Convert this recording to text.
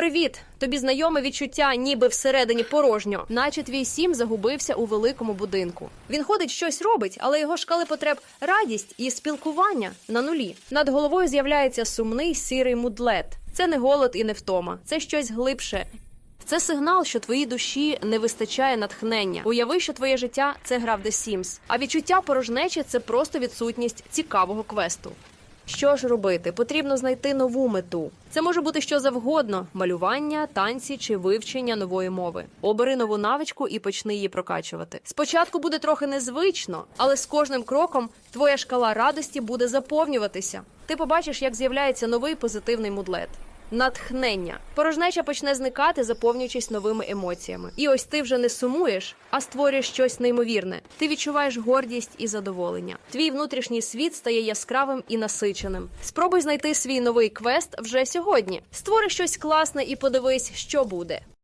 Привіт! Тобі знайоме відчуття, ніби всередині порожньо, наче твій сім загубився у великому будинку. Він ходить, щось робить, але його шкали потреб радість і спілкування на нулі. Над головою з'являється сумний сірий мудлет. Це не голод і не втома, це щось глибше. Це сигнал, що твоїй душі не вистачає натхнення. Уяви, що твоє життя це гра в The Sims, а відчуття порожнечі це просто відсутність цікавого квесту. Що ж робити? Потрібно знайти нову мету. Це може бути що завгодно: малювання, танці чи вивчення нової мови. Обери нову навичку і почни її прокачувати. Спочатку буде трохи незвично, але з кожним кроком твоя шкала радості буде заповнюватися. Ти побачиш, як з'являється новий позитивний мудлет. Натхнення. Порожнеча почне зникати, заповнюючись новими емоціями. І ось ти вже не сумуєш, а створюєш щось неймовірне. Ти відчуваєш гордість і задоволення. Твій внутрішній світ стає яскравим і насиченим. Спробуй знайти свій новий квест вже сьогодні. Створи щось класне і подивись, що буде.